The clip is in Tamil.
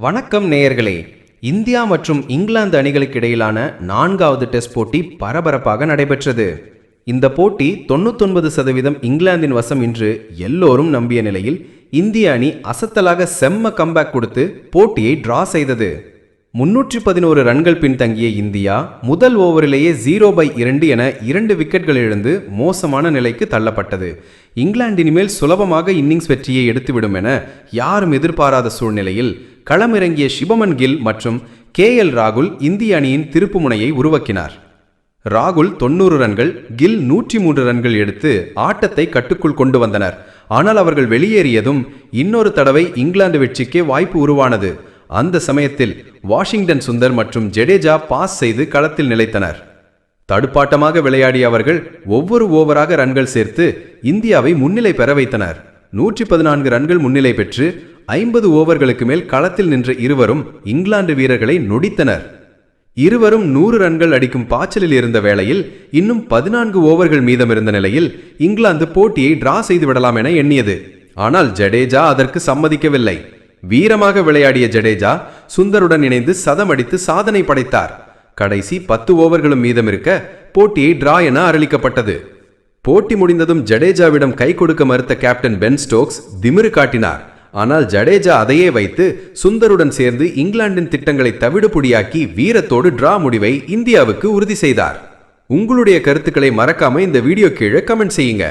வணக்கம் நேயர்களே. இந்தியா மற்றும் இங்கிலாந்து அணிகளுக்கு இடையிலான நான்காவது டெஸ்ட் போட்டி பரபரப்பாக நடைபெற்றது. இந்த போட்டி தொண்ணூத்தொன்பது சதவீதம் இங்கிலாந்தின் வசம் என்று எல்லோரும் நம்பிய நிலையில் இந்திய அணி அசத்தலாக செம்ம கம்பேக் கொடுத்து போட்டியை டிரா செய்தது. முன்னூற்றி பதினோரு ரன்கள் பின்தங்கிய இந்தியா முதல் ஓவரிலேயே ஜீரோ பை இரண்டு என இரண்டு விக்கெட்கள் இழந்து மோசமான நிலைக்கு தள்ளப்பட்டது. இங்கிலாந்து இனிமேல் சுலபமாக இன்னிங்ஸ் வெற்றியை எடுத்துவிடும் என யாரும் எதிர்பாராத சூழ்நிலையில் களமிறங்கிய சிபமன் கில் மற்றும் கே எல் ராகுல் இந்திய அணியின் திருப்புமுனையை உருவாக்கினார். ராகுல் தொண்ணூறு ரன்கள் கில் நூற்றி மூன்று ரன்கள் எடுத்து ஆட்டத்தை கட்டுக்குள் கொண்டு வந்தனர். ஆனால் அவர்கள் வெளியேறியதும் இன்னொரு தடவை இங்கிலாந்து வெற்றிக்கே வாய்ப்பு உருவானது. அந்த சமயத்தில் வாஷிங்டன் சுந்தர் மற்றும் ஜடேஜா பாஸ் செய்து களத்தில் நிலைத்தனர். தடுப்பாட்டமாக விளையாடிய அவர்கள் ஒவ்வொரு ஓவராக ரன்கள் சேர்த்து இந்தியாவை முன்னிலை பெற வைத்தனர். நூற்றி பதினான்கு ரன்கள் முன்னிலை பெற்று ஐம்பது ஓவர்களுக்கு மேல் களத்தில் நின்ற இருவரும் இங்கிலாந்து வீரர்களை நொடித்தனர். இருவரும் நூறு ரன்கள் அடிக்கும் பாய்ச்சலில் இருந்த வேளையில் இன்னும் பதினான்கு ஓவர்கள் மீதமிருந்த நிலையில் இங்கிலாந்து போட்டியை டிரா செய்து விடலாம் என எண்ணியது. ஆனால் ஜடேஜா அதற்கு சம்மதிக்கவில்லை. வீரமாக விளையாடிய ஜடேஜா சுந்தருடன் இணைந்து சதமடித்து சாதனை படைத்தார். கடைசி பத்து ஓவர்களும் மீதமிருக்க போட்டியை டிரா என அறிவிக்கப்பட்டது போட்டி முடிந்ததும் ஜடேஜாவிடம் கை கொடுக்க மறுத்த கேப்டன் பென் ஸ்டோக்ஸ் திமிரு காட்டினார். ஆனால் ஜடேஜா அதையே வைத்து சுந்தருடன் சேர்ந்து இங்கிலாந்தின் திட்டங்களை தவிடுபொடியாக்கி வீரத்தோடு டிரா முடிவை இந்தியாவுக்கு உறுதி செய்தார். உங்களுடைய கருத்துக்களை மறக்காம இந்த வீடியோ கீழே கமெண்ட் செய்யுங்க.